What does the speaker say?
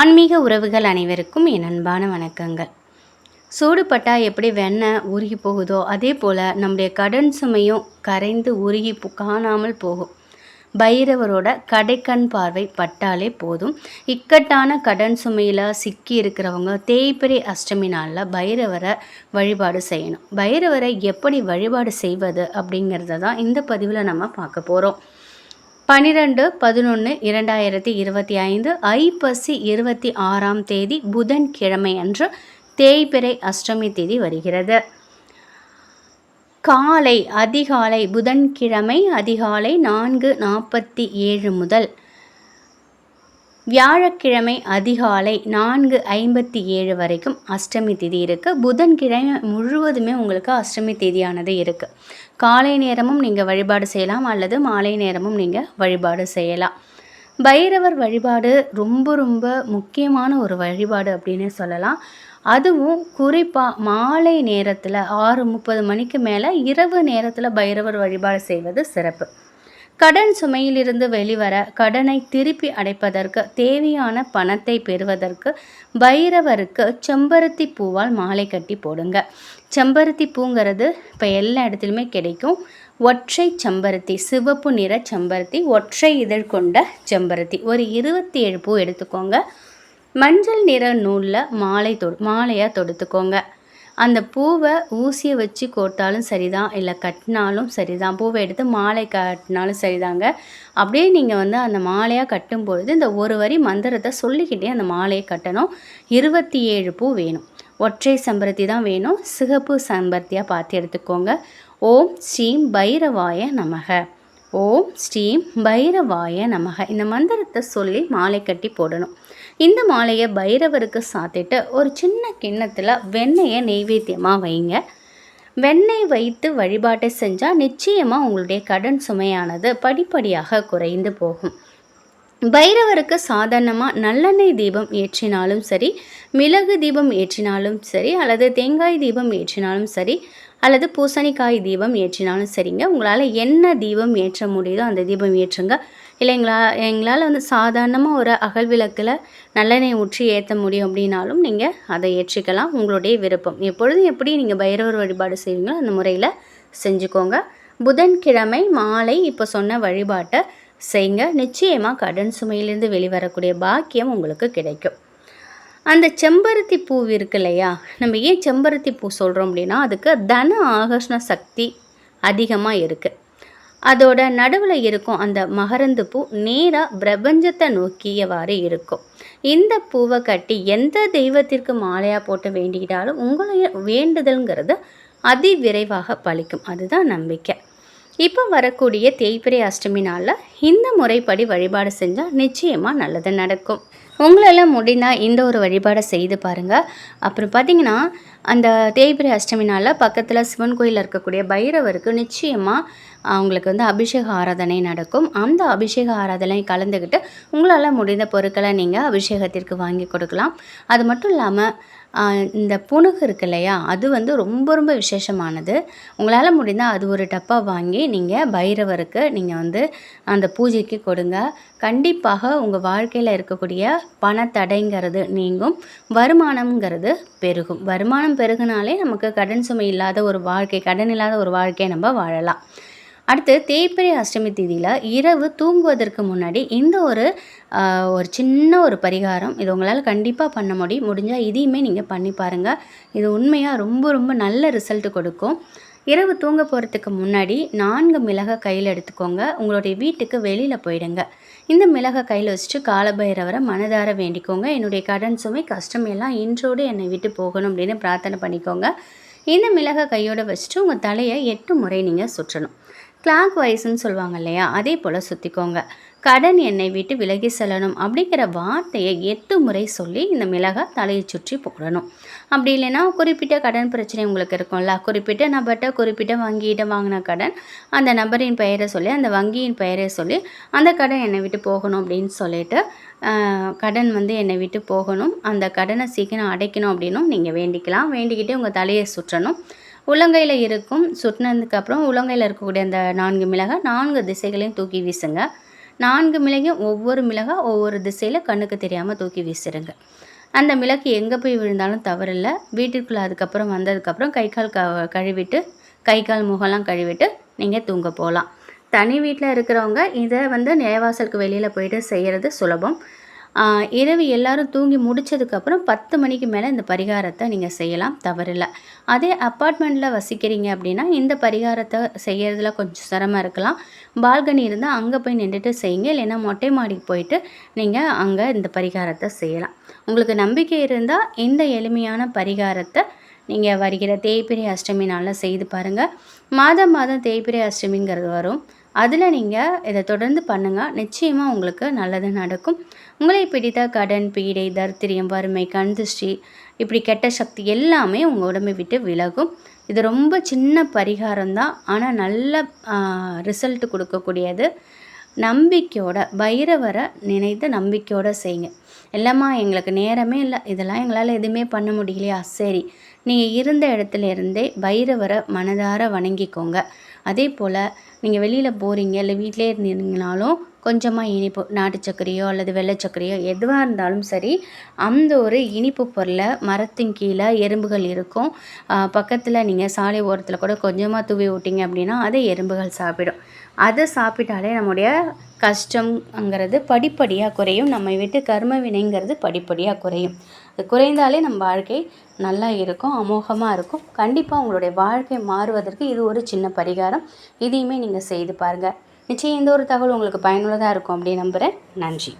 ஆன்மீக உறவுகள் அனைவருக்கும் என் அன்பான வணக்கங்கள். சூடுபட்டா எப்படி வெண்ணெய் உருகி போகுதோ அதே போல் நம்முடைய கடன் சுமையும் கரைந்து உருகி காணாமல் போகும். பைரவரோட கடைக்கண் பார்வை பட்டாலே போதும். இக்கட்டான கடன் சுமையில் சிக்கி இருக்கிறவங்க தேய்பிரை அஷ்டமி நாளில் பைரவரை வழிபாடு செய்யணும். பைரவரை எப்படி வழிபாடு செய்வது அப்படிங்கிறத தான் இந்த பதிவில் நம்ம பார்க்க போகிறோம் பன்னிரெண்டு பதினொன்று இரண்டாயிரத்தி இருபத்தி ஐந்து ஐப்பசி இருபத்தி ஆறாம் தேதி புதன்கிழமை அன்று தேய்பிறை அஷ்டமி தேதி வருகிறது. காலை அதிகாலை புதன்கிழமை அதிகாலை நான்கு நாற்பத்தி ஏழு முதல் வியாழக்கிழமை அதிகாலை நான்கு ஐம்பத்தி ஏழு வரைக்கும் அஷ்டமி திதி இருக்குது புதன்கிழமை முழுவதுமே உங்களுக்கு அஷ்டமி திதியானது இருக்குது காலை நேரமும் நீங்கள் வழிபாடு செய்யலாம் அல்லது மாலை நேரமும் நீங்கள் வழிபாடு செய்யலாம். பைரவர் வழிபாடு ரொம்ப ரொம்ப முக்கியமான ஒரு வழிபாடு அப்படின்னு சொல்லலாம். அதுவும் குறிப்பாக மாலை நேரத்தில் ஆறு முப்பது மணிக்கு மேலே இரவு நேரத்தில் பைரவர் வழிபாடு செய்வது சிறப்பு. கடன் சுமையிலிருந்து வெளிவர கடனை திருப்பி அடைப்பதற்கு தேவையான பணத்தை பெறுவதற்கு பைரவருக்கு செம்பருத்தி பூவால் மாலை கட்டி போடுங்க. செம்பருத்தி பூங்கிறது இப்போ எல்லா இடத்துலையுமே கிடைக்கும். ஒற்றை செம்பருத்தி சிவப்பு நிற செம்பருத்தி ஒற்றை இதழ் கொண்ட செம்பருத்தி. ஒரு இருபத்தி ஏழு பூ எடுத்துக்கோங்க. மஞ்சள் நிற நூலில் மாலை தொடு மாலையாக தொடுத்துக்கோங்க. அந்த பூவை ஊசியை வச்சு கோட்டாலும் சரிதான் இல்லை கட்டினாலும் சரிதான். பூவை எடுத்து மாலை கட்டினாலும் சரிதாங்க. அப்படியே நீங்கள் வந்து அந்த மாலையாக கட்டும்பொழுது இந்த ஒரு வரி மந்திரத்தை சொல்லிக்கிட்டே அந்த மாலையை கட்டணும். இருபத்தி ஏழு பூ வேணும். ஒற்றை செம்பருத்தி தான் வேணும். சிகப்பு செம்பருத்தியாக பார்த்து எடுத்துக்கோங்க. ஓம் ஸ்ரீம் பைரவாய நமக. ஓம் ஸ்ரீம் பைரவாய நமக. இந்த மந்திரத்தை சொல்லி மாலை கட்டி போடணும். இந்த மாலையை பைரவருக்கு சாத்திட்டு ஒரு சின்ன கிண்ணத்தில் வெண்ணெயை நெய்வேத்தியமாக வைங்க. வெண்ணெய் வைத்து வழிபாட்டை செஞ்சால் நிச்சயமாக உங்களுடைய கடன் சுமையானது படிப்படியாக குறைந்து போகும். பைரவருக்கு சாதாரணமாக நல்லெண்ணெய் தீபம் ஏற்றினாலும் சரி மிளகு தீபம் ஏற்றினாலும் சரி அல்லது தேங்காய் தீபம் ஏற்றினாலும் சரி அல்லது பூசணிக்காய் தீபம் ஏற்றினாலும் சரிங்க. உங்களால் என்ன தீபம் ஏற்ற முடியுதோ அந்த தீபம் ஏற்றுங்க. இல்லை எங்களா எங்களால் வந்து சாதாரணமாக ஒரு அகல் விளக்கில் நல்லெண்ணெய் ஊற்றி ஏற்ற முடியும் அப்படின்னாலும் நீங்கள் அதை ஏற்றிக்கலாம். உங்களுடைய விருப்பம். எப்பொழுதும் எப்படி நீங்கள் பைரவர் வழிபாடு செய்வீங்களோ அந்த முறையில் செஞ்சுக்கோங்க. புதன்கிழமை மாலை இப்போ சொன்ன வழிபாட்டை செய்யுங்க நிச்சயமாக கடன் சுமையிலிருந்து வெளிவரக்கூடிய பாக்கியம் உங்களுக்கு கிடைக்கும். அந்த செம்பருத்தி பூ இருக்கு இல்லையா? நம்ம ஏன் செம்பருத்தி பூ சொல்கிறோம் அப்படின்னா அதுக்கு தன ஆகர்ஷண சக்தி அதிகமாக இருக்குது அதோட நடுவில் இருக்கும் அந்த மகரந்து பூ நேராக பிரபஞ்சத்தை நோக்கியவாறு இருக்கும். இந்த பூவை கட்டி எந்த தெய்வத்திற்கு மாலையாக போட்டு வேண்டிக்கிட்டாலும் உங்களுடைய வேண்டுதல்ங்கிறது அதிவிரைவாக பழிக்கும். அதுதான் நம்பிக்கை. இப்போ வரக்கூடிய தேய்பிரை அஷ்டமி நாளில் இந்த முறைப்படி வழிபாடு செஞ்சால் நிச்சயமாக நல்லது நடக்கும். உங்களால் முடிந்தால் இந்த ஒரு வழிபாடை செய்து பாருங்கள் அப்புறம் பார்த்தீங்கன்னா அந்த தேய்பிரை அஷ்டமி நாளில் பக்கத்தில் சிவன் கோயிலில் இருக்கக்கூடிய பைரவருக்கு நிச்சயமாக அவங்களுக்கு வந்து அபிஷேக ஆராதனை நடக்கும். அந்த அபிஷேக ஆராதனை கலந்துக்கிட்டு உங்களால் முடிந்த பொருட்களை நீங்கள் அபிஷேகத்திற்கு வாங்கி கொடுக்கலாம். அது மட்டும் இல்லாமல் இந்த புணுகு இருக்கு இல்லையா அது வந்து ரொம்ப ரொம்ப விசேஷமானது. உங்களால் முடிந்தால் அது ஒரு டப்பா வாங்கி நீங்கள் பைரவருக்கு நீங்கள் வந்து அந்த பூஜைக்கு கொடுங்க. கண்டிப்பாக உங்கள் வாழ்க்கையில் இருக்கக்கூடிய பணத்தடைங்கிறது நீங்கும் வருமானம்ங்கிறது பெருகும். வருமானம் பெருகினாலே நமக்கு கடன் சுமை இல்லாத ஒரு வாழ்க்கை கடன் இல்லாத ஒரு வாழ்க்கையை நம்ம வாழலாம். அடுத்து தேய்பிரை அஷ்டமி தேதியில் இரவு தூங்குவதற்கு முன்னாடி இந்த ஒரு ஒரு சின்ன ஒரு பரிகாரம் இது உங்களால் கண்டிப்பாக பண்ண முடியும். முடிஞ்சால் இதையுமே நீங்கள் பண்ணி பாருங்கள் இது உண்மையாக ரொம்ப ரொம்ப நல்ல ரிசல்ட் கொடுக்கும். இரவு தூங்க போகிறதுக்கு முன்னாடி நான்கு மிளகை கையில் எடுத்துக்கோங்க. உங்களுடைய வீட்டுக்கு வெளியில் போயிடுங்க. இந்த மிளகை கையில் வச்சுட்டு காலபைரவரை மனதார வேண்டிக்கோங்க. என்னுடைய கடன் சுமை கஷ்டம் எல்லாம் இன்றோடு என்னை விட்டு போகணும் அப்படின்னு பிரார்த்தனை பண்ணிக்கோங்க. இந்த மிளகை கையோடு வச்சுட்டு உங்கள் தலையை எட்டு முறை நீங்கள் சுற்றணும். கிளாக் வைஸ்ன்னு சொல்லுவாங்க இல்லையா? அதே போல் சுற்றிக்கோங்க கடன் என்னை விட்டு விலகி செல்லணும் அப்படிங்கிற வார்த்தையை எட்டு முறை சொல்லி இந்த மிளகாய் தலையை சுற்றி போடணும். அப்படி இல்லைன்னா குறிப்பிட்ட கடன் பிரச்சனை உங்களுக்கு இருக்கும்ல. குறிப்பிட்ட நபர்கிட்ட குறிப்பிட்ட வங்கியிட்ட வாங்கின கடன் அந்த நபரின் பெயரை சொல்லி அந்த வங்கியின் பெயரை சொல்லி அந்த கடன் என்னை விட்டு போகணும் அப்படின்னு சொல்லிட்டு கடன் வந்து என்னை விட்டு போகணும். அந்த கடனை சீக்கிரம் அடைக்கணும் அப்படின்னும் நீங்கள் வேண்டிக்கலாம். வேண்டிக்கிட்டே உங்கள் தலையை சுற்றணும். உள்ளங்கையில் இருக்கும் சுட்டினதுக்கப்புறம் உள்ளங்கையில் இருக்கக்கூடிய அந்த நான்கு மிளகாய் நான்கு திசைகளையும் தூக்கி வீசுங்க. நான்கு மிளகையும் ஒவ்வொரு மிளகா ஒவ்வொரு திசையில் கண்ணுக்கு தெரியாமல் தூக்கி வீசிடுங்க அந்த மிளகு எங்கே போய் விழுந்தாலும் தவறில்ல. வீட்டுக்குள்ளே அதுக்கப்புறம் வந்ததுக்கப்புறம் கை கால் க கழுவிட்டு கை கால் முகம்லாம் கழுவிட்டு நீங்கள் தூங்க போகலாம் தனி வீட்டில் இருக்கிறவங்க இதை வந்து நிலைவாசலுக்கு வெளியில் போயிட்டு செய்கிறது சுலபம். இரவு எல்லாரும் தூங்கி முடிச்சதுக்கப்புறம் பத்து மணிக்கு மேலே இந்த பரிகாரத்தை நீங்கள் செய்யலாம் தவறில்லை. அதே அப்பார்ட்மெண்ட்டில் வசிக்கிறீங்க அப்படின்னா இந்த பரிகாரத்தை செய்கிறதுல கொஞ்சம் சிரமம் இருக்கலாம். பால்கனி இருந்தால் அங்கே போய் நின்றுட்டு செய்யுங்க இல்லைன்னா மொட்டை மாடிக்கு போயிட்டு நீங்கள் அங்கே இந்த பரிகாரத்தை செய்யலாம். உங்களுக்கு நம்பிக்கை இருந்தால் இந்த எளிமையான பரிகாரத்தை நீங்கள் வருகிற தேய்பிரி அஷ்டமி நாளில் செய்து பாருங்கள் மாதம் மாதம் தேய்பிரி அஷ்டமிங்கிறது வரும். அதில் நீங்கள் இதை தொடர்ந்து பண்ணுங்கள் நிச்சயமாக உங்களுக்கு நல்லது நடக்கும். உங்களை பிடித்த கடன் பீடை தரித்திரியம் வறுமை கந்துஷ்டி இப்படி கெட்ட சக்தி எல்லாமே உங்கள் உடம்பை விட்டு விலகும். இது ரொம்ப சின்ன பரிகாரம் தான். ஆனால் நல்ல ரிசல்ட் கொடுக்கக்கூடியது. நம்பிக்கையோட பைரவரை நினைத்து நம்பிக்கையோடு செய்யுங்க. இல்லைம்மா எங்களுக்கு நேரமே இல்லை. இதெல்லாம் எங்களால் எதுவுமே பண்ண முடியலையா? சரி. நீங்கள் இருந்த இடத்துல இருந்தே பைரவரை மனதார வணங்கிக்கோங்க. அதே போல் நீங்கள் வெளியில் போகிறீங்க இல்லை வீட்டிலே இருந்தீங்கனாலும் கொஞ்சமாக இனிப்பு நாட்டு சர்க்கரையோ அல்லது வெள்ளை சர்க்கரையோ எதுவாக இருந்தாலும் சரி அந்த ஒரு இனிப்பு பொருளை மரத்தின் கீழே எறும்புகள் இருக்கும். பக்கத்தில் நீங்கள் சாலை ஓரத்தில் கூட கொஞ்சமாக தூவி விட்டீங்க அப்படின்னா அதை எறும்புகள் சாப்பிடும். அதை சாப்பிட்டாலே நம்முடைய கஷ்டம்ங்கிறது படிப்படியாக குறையும். நம்மை விட்டு கர்ம வினைங்கிறது படிப்படியாக குறையும். அது குறைந்தாலே நம்ம வாழ்க்கை நல்லா இருக்கும் அமோகமாக இருக்கும். கண்டிப்பாக உங்களுடைய வாழ்க்கை மாறுவதற்கு இது ஒரு சின்ன பரிகாரம். இதையுமே நீங்கள் செய்து பாருங்கள் நிச்சயம் இந்த ஒரு தகவல் உங்களுக்கு பயனுள்ளதாக இருக்கும் அப்படின்னு நம்புகிறேன் நன்றி.